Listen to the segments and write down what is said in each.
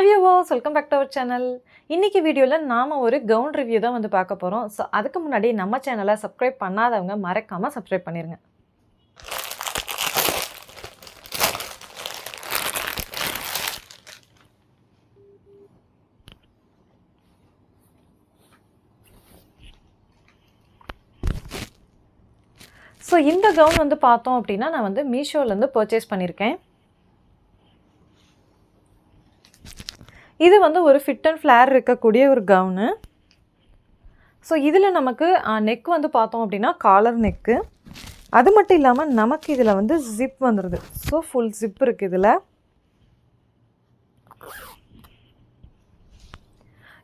How you was welcome back to our channel இன்றைக்கி வீடியோவில் நாம் ஒரு கவுன் ரிவ்யூ தான் வந்து பார்க்க போகிறோம் ஸோ அதுக்கு முன்னாடி நம்ம சேனலை சப்ஸ்கிரைப் பண்ணாதவங்க மறக்காமல் சப்ஸ்கிரைப் பண்ணிடுங்க ஸோ இந்த கவுன் வந்து பார்த்தோம் அப்படின்னா நான் வந்து மீஷோலேருந்து பர்ச்சேஸ் பண்ணியிருக்கேன் இது வந்து ஒரு ஃபிட் அண்ட் ஃப்ளேர் இருக்கக்கூடிய ஒரு கவுனு ஸோ இதில் நமக்கு நெக் வந்து பார்த்தோம் அப்படின்னா காலர் நெக்கு அது மட்டும் இல்லாமல் நமக்கு இதில் வந்து ஜிப் வந்துடுது ஸோ ஃபுல் ஜிப் இருக்குது இதில்.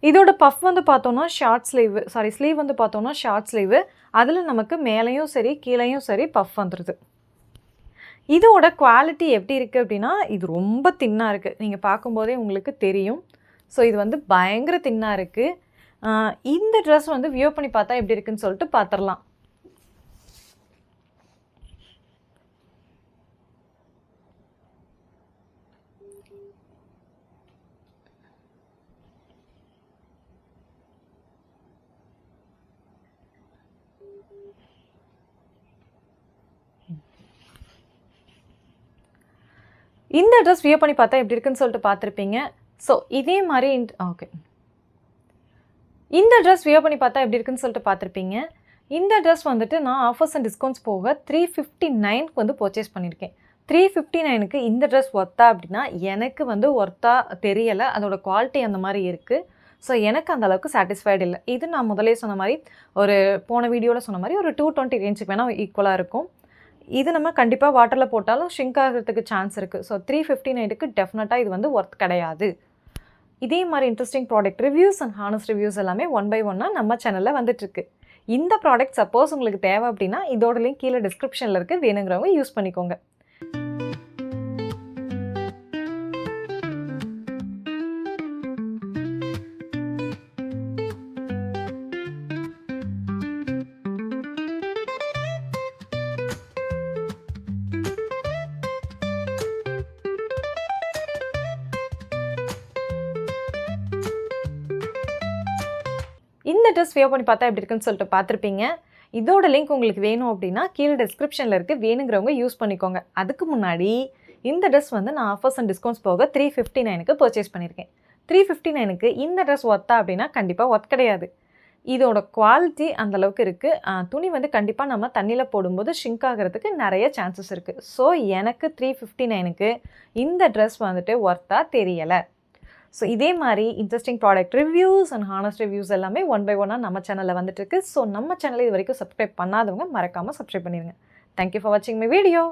இதோட பஃப் வந்து பார்த்தோன்னா ஷார்ட் ஸ்லீவு சாரி ஸ்லீவ் வந்து பார்த்தோன்னா ஷார்ட் ஸ்லீவு அதில் நமக்கு மேலேயும் சரி கீழேயும் சரி பஃப் வந்துடுது இதோட குவாலிட்டி எப்படி இருக்குது அப்படின்னா இது ரொம்ப தின்னாக இருக்குது நீங்கள் பார்க்கும்போதே உங்களுக்கு தெரியும். ஸோ இது வந்து பயங்கர தின்னாக இருக்குது இந்த ட்ரெஸ் வந்து வியூ பண்ணி பார்த்தா எப்படி இருக்குன்னு சொல்லிட்டு பார்த்துடலாம். இந்த ட்ரெஸ் வியூ பண்ணி பார்த்தா எப்படி இருக்குன்னு சொல்லிட்டு பார்த்துருப்பீங்க. ஸோ இதே மாதிரி ஓகே இந்த ட்ரெஸ் வியூ பண்ணி பார்த்தா எப்படி இருக்குன்னு சொல்லிட்டு பார்த்துருப்பீங்க. இந்த ட்ரெஸ் வந்துட்டு நான் ஆஃபர்ஸ் அண்ட் டிஸ்கவுண்ட்ஸ் போக த்ரீ ஃபிஃப்டி நைனுக்கு வந்து பர்ச்சேஸ் பண்ணியிருக்கேன். த்ரீ ஃபிஃப்டி நைனுக்கு இந்த ட்ரெஸ் ஒர்த்தா அப்படின்னா எனக்கு வந்து ஒர்த்தா தெரியலை. அதோட குவாலிட்டி அந்த மாதிரி இருக்குது ஸோ எனக்கு அந்த அளவுக்கு சாட்டிஸ்ஃபைடு இல்லை. இது நான் முதலே சொன்ன மாதிரி ஒரு போன வீடியோவில் சொன்ன மாதிரி ஒரு டூ டுவெண்ட்டி ரேஞ்சுக்கு வேணால் ஈக்குவலாக இருக்கும். இது நம்ம கண்டிப்பாக வாட்டரில் போட்டாலும் ஷிங்க் ஆகிறதுக்கு சான்ஸ் இருக்குது ஸோ த்ரீ ஃபிஃப்டி நைனுக்கு டெஃபினட்டாக இது வந்து ஒர்த் கிடையாது. இதே மாதிரி interesting product reviews and honest reviews எல்லாமே ஒன் பை ஒன்னாக நம்ம சேனலில் வந்துட்டுருக்கு இந்த ப்ராடக்ட் சப்போஸ் உங்களுக்கு தேவை அப்படின்னா இதோட லிங்க் கீழே டிஸ்கிரிப்ஷனில் இருக்குது வேணுங்கிறவங்க யூஸ் பண்ணிக்கோங்க. இந்த ட்ரெஸ் வியோ பண்ணி பார்த்தா எப்படி இருக்குன்னு சொல்லிட்டு பார்த்துருப்பீங்க. இதோட லிங்க் உங்களுக்கு வேணும் அப்படின்னா கீழே டிஸ்கிரிப்ஷனில் இருக்குது வேணுங்கிறவங்க யூஸ் பண்ணிக்கோங்க. அதுக்கு முன்னாடி இந்த ட்ரெஸ் வந்து நான் ஆஃபர்ஸ் அண்ட் டிஸ்கவுண்ட்ஸ் போக த்ரீ ஃபிஃப்டி நைனுக்கு பர்ச்சேஸ் பண்ணியிருக்கேன் த்ரீ ஃபிஃப்டி நைனுக்கு இந்த ட்ரெஸ் ஒத்தா அப்படின்னா கண்டிப்பாக ஒர்த் கிடையாது. இதோட குவாலிட்டி அந்தளவுக்கு இருக்குது துணி வந்து கண்டிப்பாக நம்ம தண்ணியில் போடும்போது ஷிங்க் ஆகிறதுக்கு நிறைய சான்சஸ் இருக்குது ஸோ எனக்கு த்ரீ ஃபிஃப்டி நைனுக்கு இந்த ட்ரெஸ் வந்துட்டு ஒர்த்தாக தெரியலை. ஸோ இதே மாதிரி interesting product reviews and honest reviews எல்லாமே ஒன் பை ஒன்னாக நம்ம சேனலில் வந்துட்டு இருக்கு ஸோ நம்ம சேனலை இது வரைக்கும் சப்ஸ்கிரைப் பண்ணாதவங்க மறக்காமல் சப்ஸ்கிரைப் பண்ணிடுங்க தேங்க்யூ ஃபார் வாட்சிங் மை வீடியோ